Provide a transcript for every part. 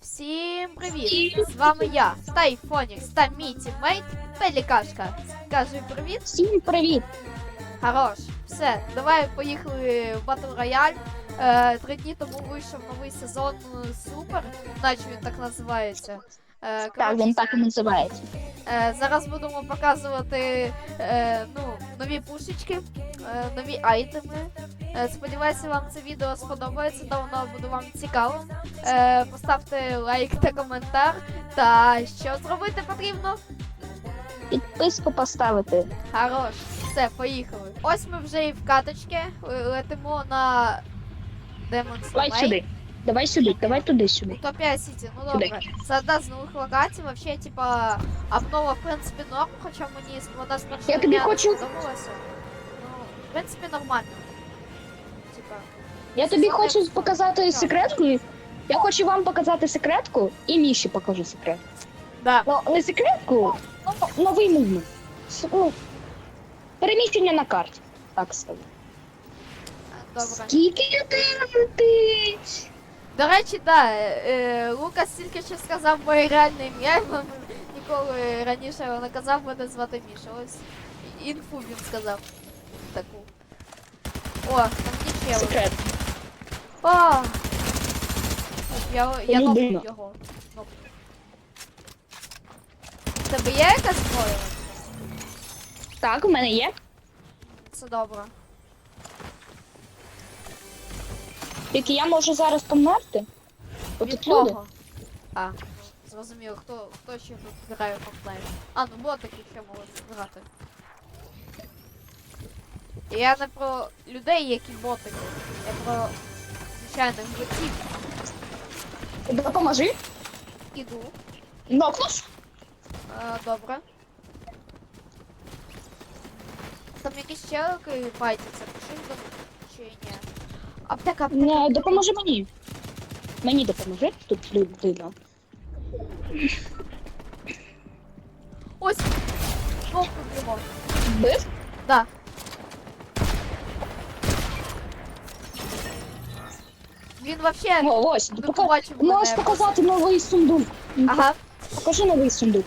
Всім привіт! З вами я, Тайфонікс та мій тіммейт Пелікашка. Кажу привіт, Всім привіт! хорош. Все, давай поїхали в Battle Royale. Е, три дні тому вийшов новий сезон Супер, наче він так називається. Е, Так, коротше, він так і називається. Е, зараз будемо показувати е, ну, нові пушечки, нові айтеми. Е, сподіваюся, вам це відео сподобається та воно буде вам цікавим. Е, поставте лайк та коментар. Та що зробити потрібно? Підписку поставити. Хорош, все, поїхали. Ось ми вже і в каточки е, летимо на Demon's Давай сюди. Давай сюди, давай туди сюди. Утопія Сіті, ну добре. Це одна з нових локацій, вообще, типа, обнова, в принципі, норм, хоча мені вона першого Я тобі хочу- сподобалася. В принципі, нормально. Типа, Я тобі хочу показати секретку. Я хочу вам показати секретку і Міші покажу секрет. да. Ну, не секретку, ну, новий мувмент. С- Ну, переміщення на карті, так сказати. Добре. Скільки ти? До речі, да, е, е, Лукас тільки що сказав моє реальне ім'я, і ніколи раніше його не казав, мене звати Міша. Ось інфу він сказав. Таку. О, там нічого. Секрет. О! Я, я нокнув його. Нокнув. Тебе є якась зброя? Так, у мене є. Це добре. Тільки я можу зараз померти. Бо Від тут люди. кого? А, зрозуміло, хто, хто ще тут грає в Fortnite. А, ну ботики ще можуть грати. Я не про людей, які ботики. Я про звичайних ботів. Допоможи. Іду. Нокнув. А, добре. Там якісь челики байтяться, пиши до чи ні. Аптека, аптека. Не, допоможи мені. Мені допоможи. Тут людина. Ось! Нокнув його. Да. Він вообще О, ось. Пока... побачив мене. Можеш показати новий сундук. Ага. Покажи новий сундук.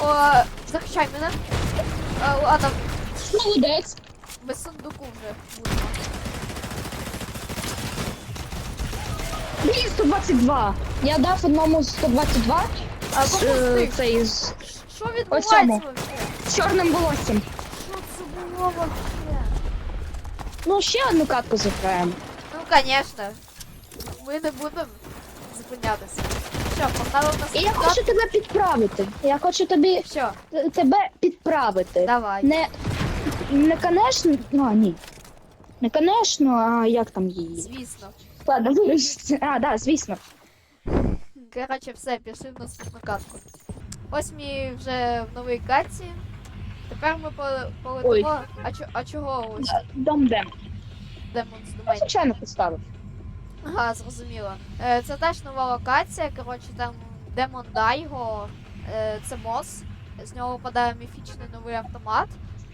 О, захищай мене. А, ладно, Молодець. без сундуку вже будемо. Блін, 122. Я дав одному 122. А кому е, стих? цей з Що відбувається цьому. вообще? чорним волоссям. Що це було вообще? Ну, ще одну катку заграємо. Конечно. Ми не будемо зупинятися. Що, погнали в нас І я хочу тебе підправити. Я хочу тобі Що, е, тебе підправити. давай. Не, не конечно, ну, а, ні. Не конечно, а як там її? Звісно. Ладно, вирішиться. А, да, звісно. Короче, все, пішли в наступну катку. Ось ми вже в новій катці. Тепер ми поле- полетимо. А, чо, а чого ось Дом Дем. Демонс Я Domain? звичайно поставив. Ага, зрозуміло. Е, це теж нова локація. Коротше, там Демон Дайго, е, це бос. З нього випадає міфічний новий автомат.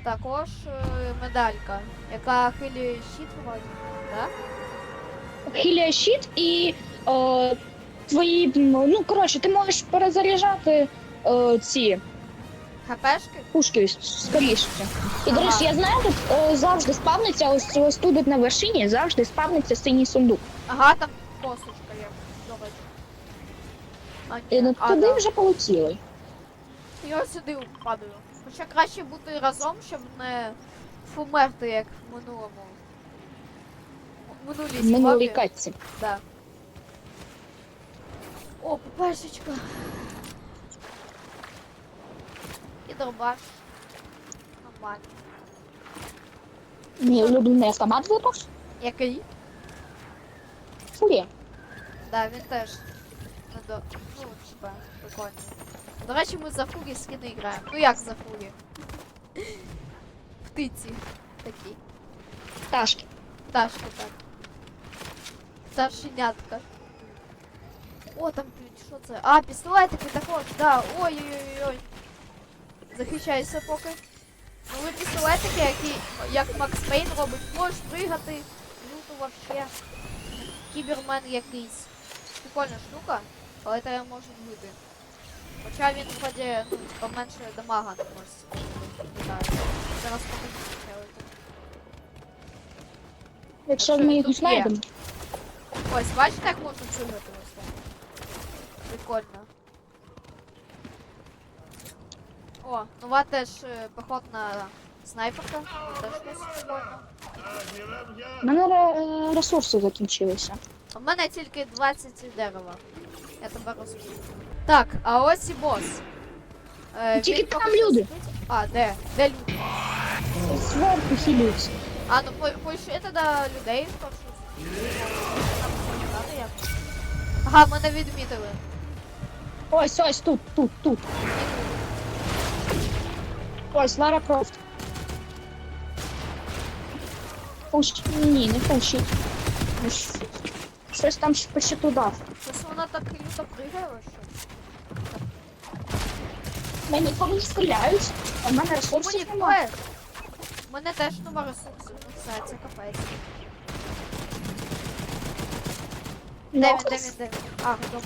Також е, медалька, яка хилює щит вроді. Да? Хілія щит і о, твої. Ну, ну, коротше, ти можеш перезаряджати о, ці ХПшки? пушки скоріше. І, до речі, я знаю, тут о, завжди спавниться, ось, ось тут на вершині завжди спавниться синій сундук. Ага, там косочка є. До. А, І ну, а, туди да. вже полетіли. Я сюди падаю. Хоча краще бути разом, щоб не померти, як в минулому. В минулій В минулій катці. Да. О, пупешечка. І дробаш. Нормально. Мій улюблений автомат випав. Який? Фурія. Да, він теж. Не до... Ну, типа, прикольно. До речі, ми за фугі скини граємо. Ну як за фугі? Птиці. Такі. Ташки. Пташки так. Пташенятка. О, там пі- що це? А, пістолетики також, да. Ой-ой-ой-ой. Захищайся поки. Ну ви пістолетики, які, як Макс Пейн робить, можеш пригати. Люто вообще. Кібермен якийсь. прикольна штука, але тебе можуть вбити. Хоча він вроді ну, поменше дамага може літає. Зараз покажу челики. Якщо Що ми їх знайдемо. Ось, бачите, як можна пригати ось так? Прикольно. О, нова теж е, походна снайперка. Теж прикольно. У мене ре- ресурси закінчилися. У мене тільки 20 дерева. Я тебе розумію. Так, а ось і бос. Е, Тільки він там поки що люди. А, де? Де люди? Зверху хилюються. А, ну по- поїшли тоді людей спершу. Там поглядати як. Ага, мене відмітили. Ось, ось, тут, тут, тут. Ось, Лара Крофт. Пущ... Ні, не пущить. Ну, Щось там по щиту дав. Щось вона так люто пригає, що. Мені мені стріляють, а в мене Мені ресурсів немає. квест. У мене теж нема ресурсів. Ну все, це капець. Де він, де він, де він? А, готово.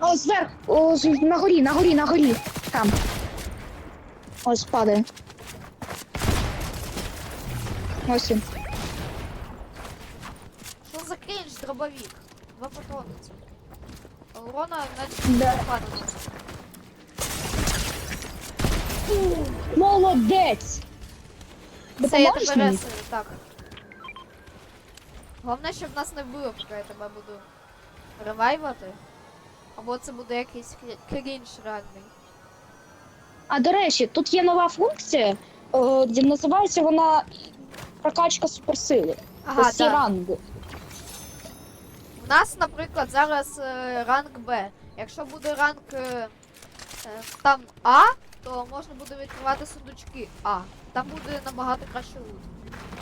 Ось зверх, ось на горі, на горі, на горі. Там. Ось падає. Ось він. Що за крінж дробовик? Два патрони. А Урона наче Да. падає. Молодець! Це я тебе мені? ресую, так. Головне, щоб нас не вбило, поки я тебе буду ревайвати. Або це буде якийсь крі- крінж реальний. А до речі, тут є нова функція, о, де називається вона прокачка суперсили. Ага, ці так. ранги. У нас, наприклад, зараз е, ранг Б. Якщо буде ранг е, е, там А, то можна буде відкривати сундучки А. Там буде набагато краще лут.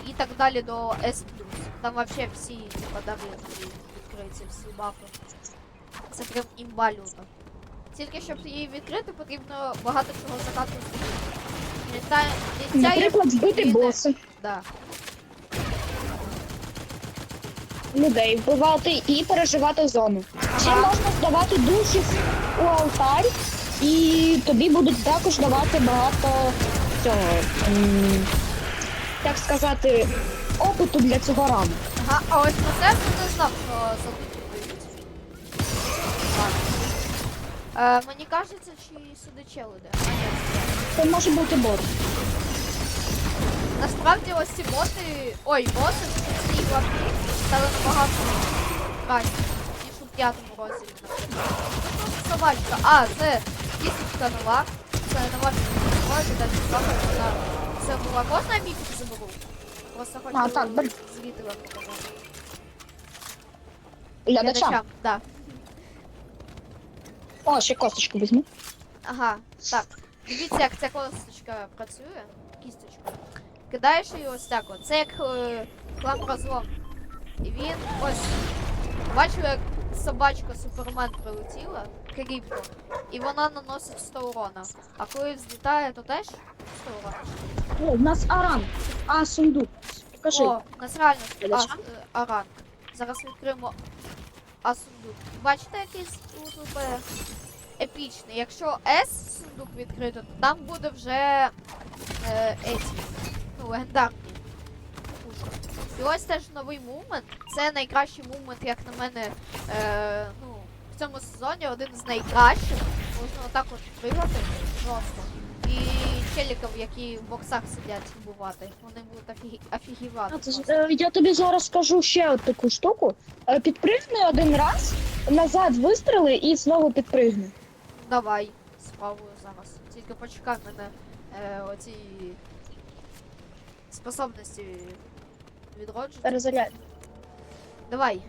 І так далі до S+. Там вообще всі подарунки відкриються, всі бафи. Це прям імба люта. Тільки щоб її відкрити, потрібно багато чого закатувати. Наприклад, збити боси, Да. людей вбивати і переживати зону. Ще можна здавати душі у алтарь, і тобі будуть також давати багато цього, м, як сказати, опиту для цього рану. Ага, а ось про це не знав, що забути Е, мені кажеться, чи сюди чел іде. А, ні, це може бути бот. Насправді ось ці боти. Ой, боти в цій главі стали набагато краще, ніж у п'ятому розділі. собачка. А, це кісточка нова. Це нова кісточка, де собака, вона. Це була можна я міфік заберу? Просто хочу А, так, звідти вам показати. Глядачам. Да. О, ще косточку візьму. Ага, так. Дивіться, як ця косточка працює. Кісточка. Кидаєш її ось так от. Це як е, розлом. І він ось. Бачив, як собачка Супермен прилетіла, кріпко, і вона наносить 100 урона. А коли взлітає, то теж 100 урона. О, в нас аран. А, сундук. Покажи. О, у нас реально а, е. Зараз відкриємо асундук. Бачите, якийсь тут УП епічний. Якщо S сундук відкрито, то там буде вже е, еті, ну, легендарні. І ось теж новий мувмент. Це найкращий мувмент, як на мене, е, ну, в цьому сезоні один з найкращих. Можна отак от пригати просто. І челіків, які в боксах сидять вбивати. Вони будуть офігі... офігівати. А, це ж, е, Я тобі зараз скажу ще от таку штуку. Е, Підпригни один раз, назад вистріли і знову підпригни. Давай, спробую зараз. Тільки почекай мене е, оці способності відродження. Перезаряд. Давай.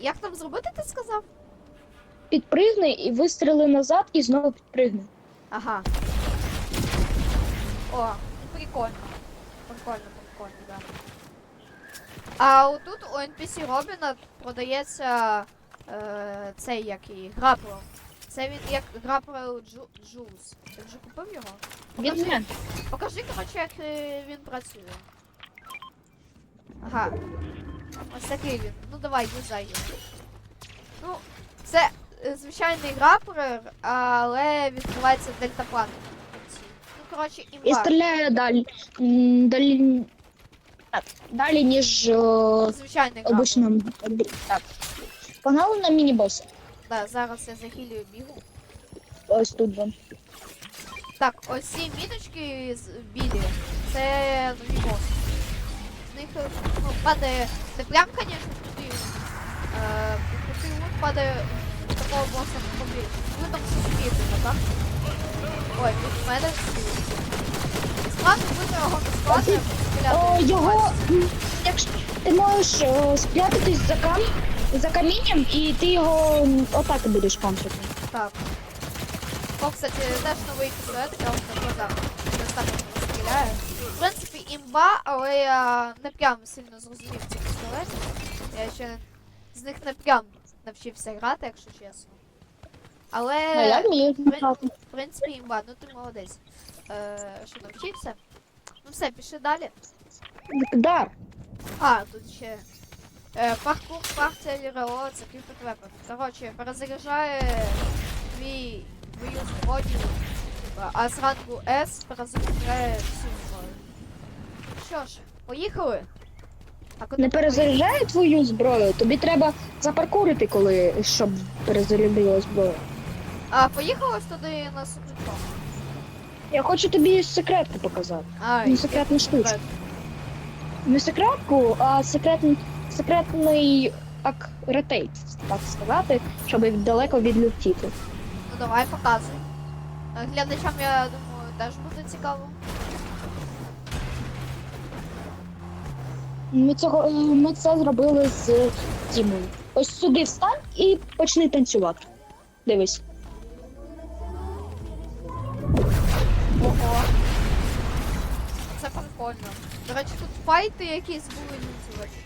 Як там зробити, ти сказав? Підпригни і вистріли назад і знову підпригни. Ага. О, прикольно. Прикольно, прикольно, да. А отут у NPC Робіна продається е, цей який грапл. Це він як грапл Джу, Джулс. Ти вже купив його? Він. Покажи, коротше, як е, він працює. Ага. Ось такий він. Ну давай, юзай його. Ну, це е, звичайний грапер, але відкривається дельтаплан. Коротше, І імба. стріляє далі. м, Далі, далі ніж е, Звичайний обично. Так. Погнали на міні-бос. Да, зараз я захилюю бігу. Ось тут. же. Так, ось ці міточки з білі, це нові боси. З них е, ну, падає не прям, звісно, туди. Е, крутий лут падає такого боса побільше. Ви там все спієте, так? Ой, тут мене. Складно бити його не складно, О, його, м, якщо ти можеш е, спрятатись за, кам... за камінням, і ти його м, отак будеш контрити. Так. О, кстати, теж новий пістолет, я вам показав. Ось так він стріляє. В принципі, імба, але я не прям сильно зрозумів ці пістолети. Я ще з них не прям навчився грати, якщо чесно. Але, А я вмію грати. в принципі, імба, ну ти молодець. Е, що навчився? Ну все, пішли далі. Да. А, тут ще. Е, паркур, партія ЛРО, це Weapon. Коротше, перезаряджає твій твою зброю, а з рангу S перезаряджає всю зброю. Що ж, поїхали? Не перезаряджає твою зброю, тобі треба запаркурити, коли щоб перезарядила зброю. А, поїхали ж туди на суперчок. Я хочу тобі секретку показати. А, Не секретну штучку. Не секретку, а секретний, секретний ак ретейт, так сказати, щоб далеко відлетіти. Ну давай показуй. Глядачам, я думаю, теж буде цікаво. Ми цього е, ми це зробили з Тімою. Ось сюди встань і почни танцювати. Дивись. Ого. Це прикольно. До речі, тут файти якісь були люті вообще.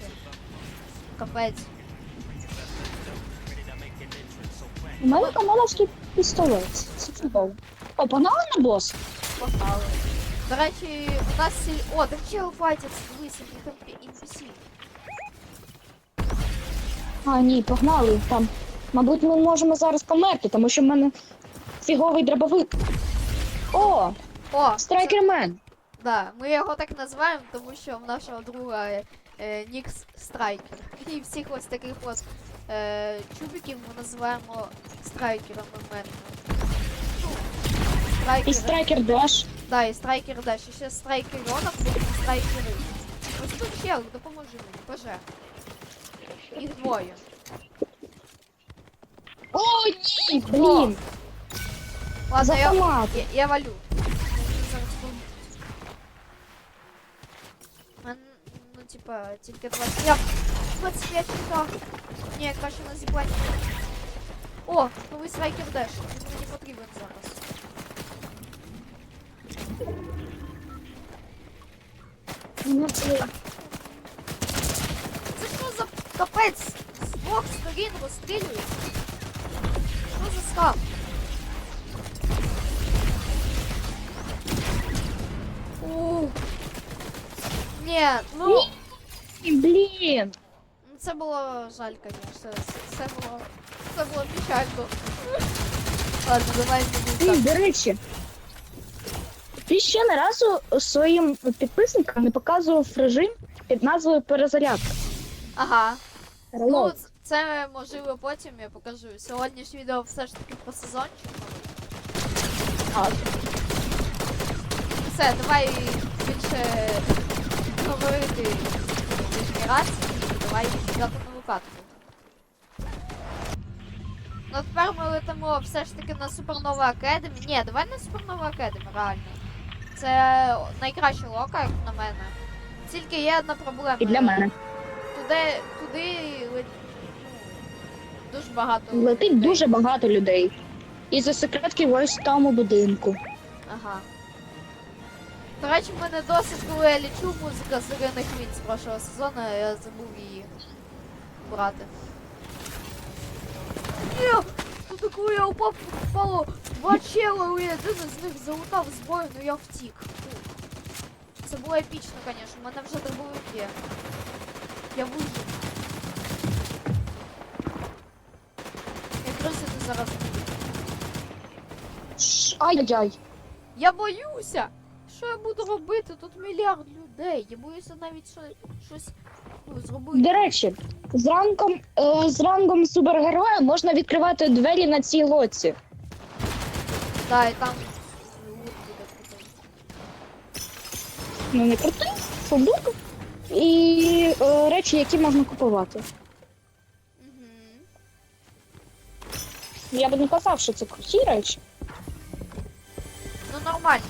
Капець. У мене камоновський пістолет. Це чудово. О, погнали на бос. Погнали. До речі, у нас сіль... О, там чел файтиться, дивись, який там А, ні, погнали. Там. Мабуть, ми можемо зараз померти, тому що в мене фіговий дробовик. О, О, страйкермен. да, ми його так називаємо, тому що в нашого друга е, е, Нікс Страйкер. І всіх ось таких от е, чубиків ми називаємо страйкерами мене. Ну, І страйкери. страйкер Деш. Да, і страйкер далі. Ще страйкер Йонов, потім страйкери. Ось тут чел, допоможи мені, боже. Їх двоє. О, ні, блін. Ладно, я, Запомати. я, я валю. Мені зараз поб'ють. А, Ну, типа, тільки 20. Я 25 удар. Ні, краще на зіплані. О, новий страйкер деш. Він мені потрібен зараз. Ну, це- Це що за Капець? З двох сторін розстрілюють. Що за скам? Ух. Ні, ну Блін. ну, це було жаль, звісно. Це, це було. Це було печально. Ладно, давай не будемо до речі. Ти ще не разу своїм підписникам не показував режим під назвою перезарядка. Ага. Ну, це можливо потім я покажу. Сьогодні ж відео все ж таки про сезончик. А, Все, давай більше говорити лишній раз і давай взяти нову катку. Ну тепер ми летимо все ж таки на Супернова Академі. Ні, давай на Супернова Академі, реально. Це найкраща лока, як на мене. Тільки є одна проблема. І для мене. Туди, туди лет... ну, дуже багато. Летить людей. дуже багато людей. І за секретки в ось тому будинку. Ага. До речі, в мене досить, коли я лічу музика з Ірини Хвін з прошлого сезону, я забув її брати. Ні! Тут коли я упав, впало два чела, і один з них залутав зброю, ну я втік. Це було епічно, звісно, в мене вже дробовик є. Я вижив. зараз буде. Ай-яй-яй. Я боюся! Що я буду робити? Тут мільярд людей. Я боюся навіть що, щось ну, зробити. До речі, з ранком, е, з рангом супергероя можна відкривати двері на цій лоці. Да, і там лут буде крутий. Ну не крутий, фобук. І е, речі, які можна купувати. Угу. Я би не казав, що це круті речі. Ну нормально.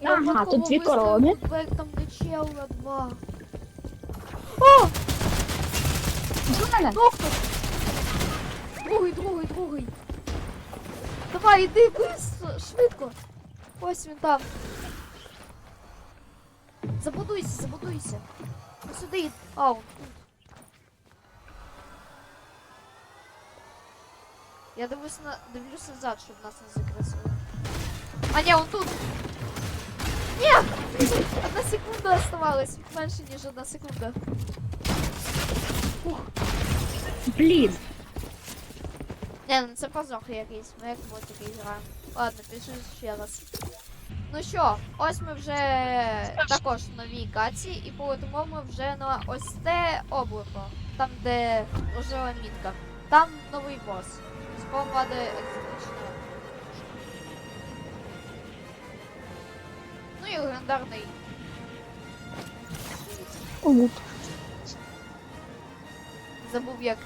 Я Ага, випадково тут дві вистрілив корони. де на два. О! До. Доктор! Другий, другий, другий. Давай, іди быстро, швидко. Ось він там. Забудуйся, забудуйся. Сюди. А, он тут. Я дивлюсь на дивлюсь назад, щоб нас не закресили. А ні, он тут. Ні! Одна секунда оставалась. Менше, ніж одна секунда. Ух. Блін. Не, ну це позор якийсь, ми як ботики граємо. Ладно, пишу ще раз. Ну що, ось ми вже також в новій каці і полетимо ми вже на ось те облако, там де рожева мітка. Там новий бос. Скоро падає екзотична. Ну і легендарний. Лут. Забув як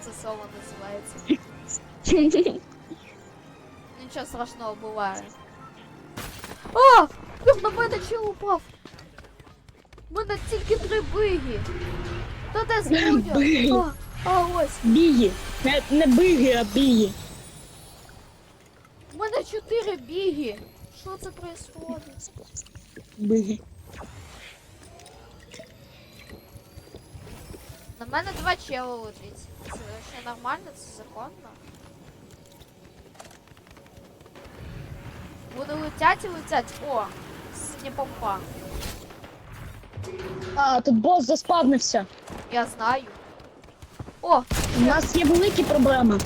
це слово називається. Нічого страшного буває. А! На мене чел упав! У мене тільки три биги! Та де? Биги. А, а ось! Біги. Не, не биги, а біги. У мене чотири біги! Що це происходить? Биги. На мене два чела летить. Це ще нормально, це законно. Вони летять і летять. О! Синя помпа. А, тут бос заспавнився. Я знаю. О! У нас є великі проблеми.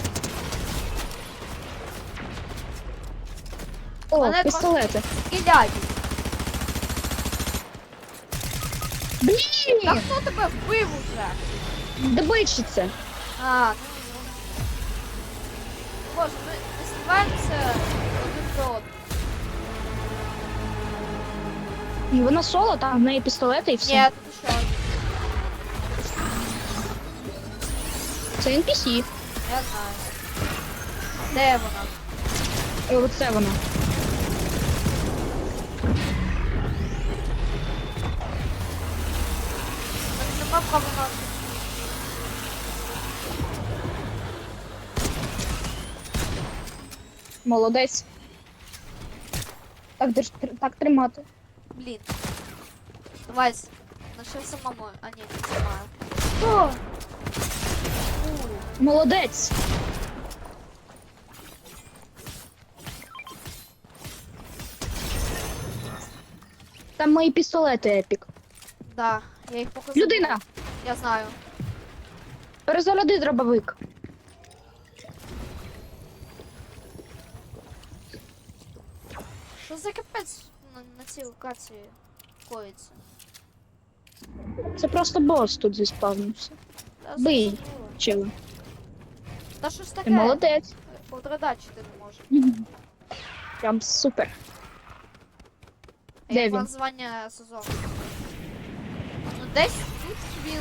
О, Мене пістолети. Стріляють! Та хто тебе вбив уже? Добичиться. А, ну. Боже, ми, сливаємося І вона соло, там в неї пістолети і все. Ні, тут ще один. Це NPC. Я знаю. Де вона? І оце вона. Нема на... Молодець. Так, держ- тр- так тримати. Блін. Давай, с- наче самому. А ні, не знаю. О! Молодець. Там мої пістолети епік. Да, я їх показав. Людина! Я знаю. Перезаряди дробовик. Що за капець на, цій локації коїться? Це просто бос тут заспавнився. Та Бий. зрозуміло. Чили. Та що ж Ти таке? молодець. Подрадачити не може. Прям супер. Де як він? названня сезону? Ну десь тут він,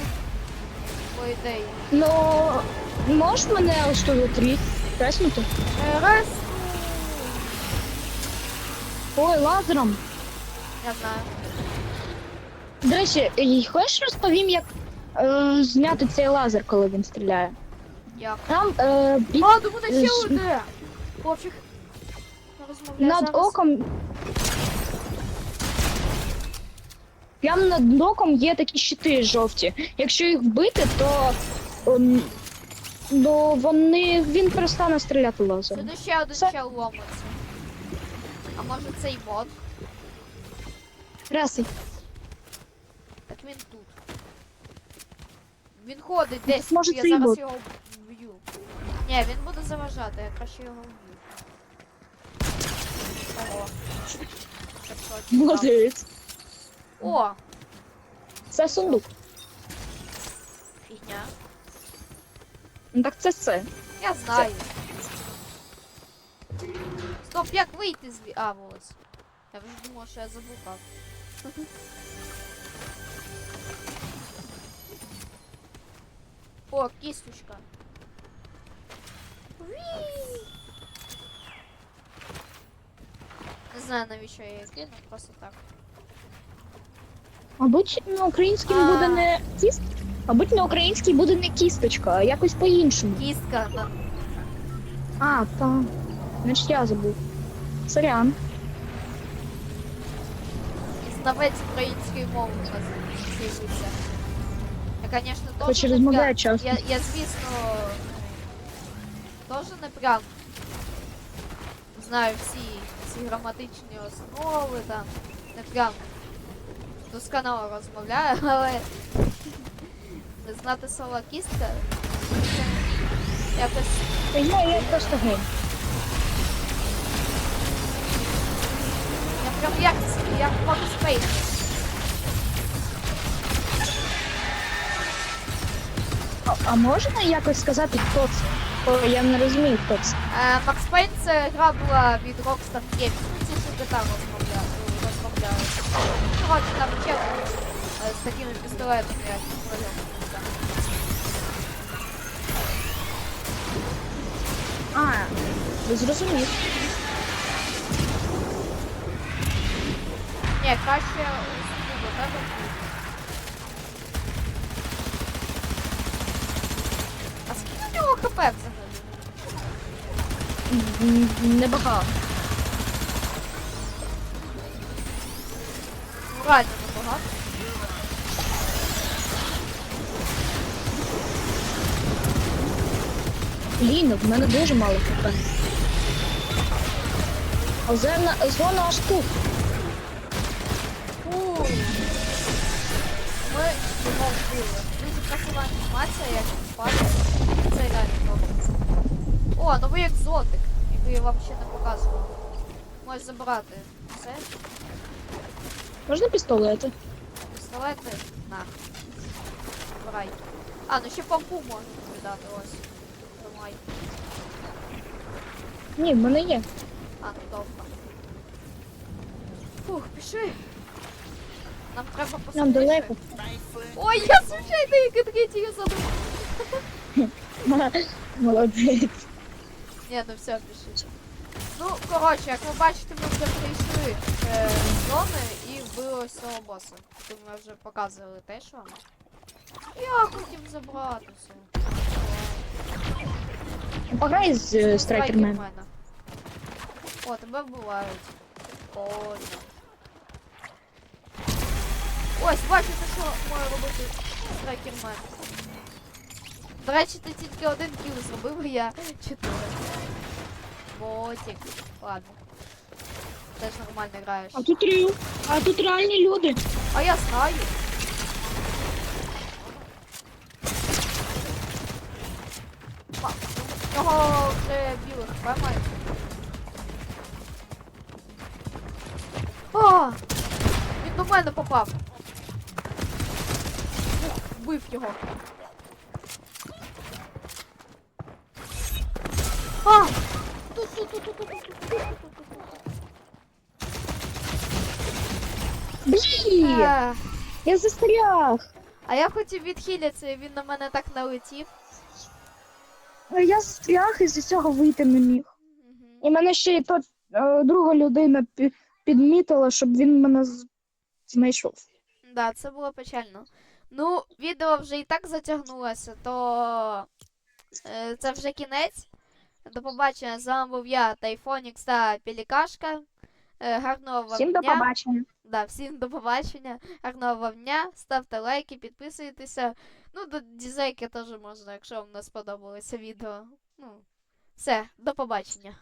по ідеї. Ну, можеш мене ось тут трі треснути? Е, Раз, Ой, лазером. Я знаю. До речі, і хочеш розповім, як е, зняти цей лазер, коли він стріляє? Як? Там е, бі- А, до мене ще одне! Пофіг. Розмовляй над зараз. оком. Прямо над оком є такі щити жовті. Якщо їх вбити, то ем, ну, вони він перестане стріляти лазером. Сюди ще один Це- чел ломиться. А може цей бот? Красий. Так він тут. Він ходить десь, може, я це і зараз його вб'ю. Ні, він буде заважати, я краще його вб'ю. Ого. Це що, цікаво. Молодець. О, Це сундук. фігня. Ну так це це. Я знаю. Стоп, як вийти з. А, ось. Я вже думав, що я заблукав. О, кісточка. Уі! Не знаю, навіщо я її кину, просто так. Мабуть, на українській А. буде не кіст. Мабуть, на українській буде не кісточка, а якось по-іншому. Кістка, да. А, та. Значить я забув. Сорян. Знавець української мови у нас з'явився. Я, звісно, теж Хоч не прям- часто. Я, я, звісно, теж не прям знаю всі ці граматичні основи, там, не прям досконало розмовляю, але не знати слова кістка, це якось я, я просто гей. Прям як, як Пейн. А, а можна якось сказати, хто це? О, я не розумію, хто це. Е, Макс Пейн це гра була від Rockstar Games. Ну, ці що гитар розмовляли. Коротше, там чел е, з такими пістолетами, як. А, зрозумів. Ні, краще ось тут, тебе. А скільки у нього хп взагалі? Небагато. Ну, реально небагато. Блін, в мене дуже мало хп. А зона, зона аж тут. Анімація, як падає. Це реально добре. О, новий екзотик, який я вам ще не показував. Можеш забрати. Все, Можна пістолети? пістолети. На. Забирай. А, ну ще пампу можна віддати, ось. Тримай. Ні, в мене є. А, ну добре. Фух, піши. Нам треба посадити. Нам далеко. Ой, я случайно як третій задумав. Молодець. Ні, ну все, пишіть. Ну, коротше, як ви бачите, ми вже прийшли е, зони і вбили ось цього боса. Тут ми вже показували теж вам. Я хотів забрати все. Пограй з е. О, тебе вбивають. Прикольно. Ось, бачите, що має робити страйкермен. До речі, ти тільки один кіл зробив, а я чотири. Ботик. Ладно. Теж нормально граєш. А тут реal. А тут реальні люди. А я знаю. Ма, у нього вже білих поймає. А! Він до мене попав. вбив його. А! Тут, тут, тут, тут, тут, тут, тут, тут, Блін! Е. Я застряг! А я хотів відхилятися, і він на мене так налетів. Е, Я застряг і з цього вийти не міг. І мене ще й та е, друга людина підмітила, щоб він мене з- знайшов. Да, це було печально. Ну, відео вже і так затягнулося, то е, це вже кінець. До побачення. З вами був я, Тайфонікс та Пелікашка. Е, гарного вам Всім до побачення. Да, всім до побачення. Гарного вам дня. Ставте лайки, підписуйтеся. Ну, до дізлайки теж можна, якщо вам не сподобалося відео. Ну, все, до побачення.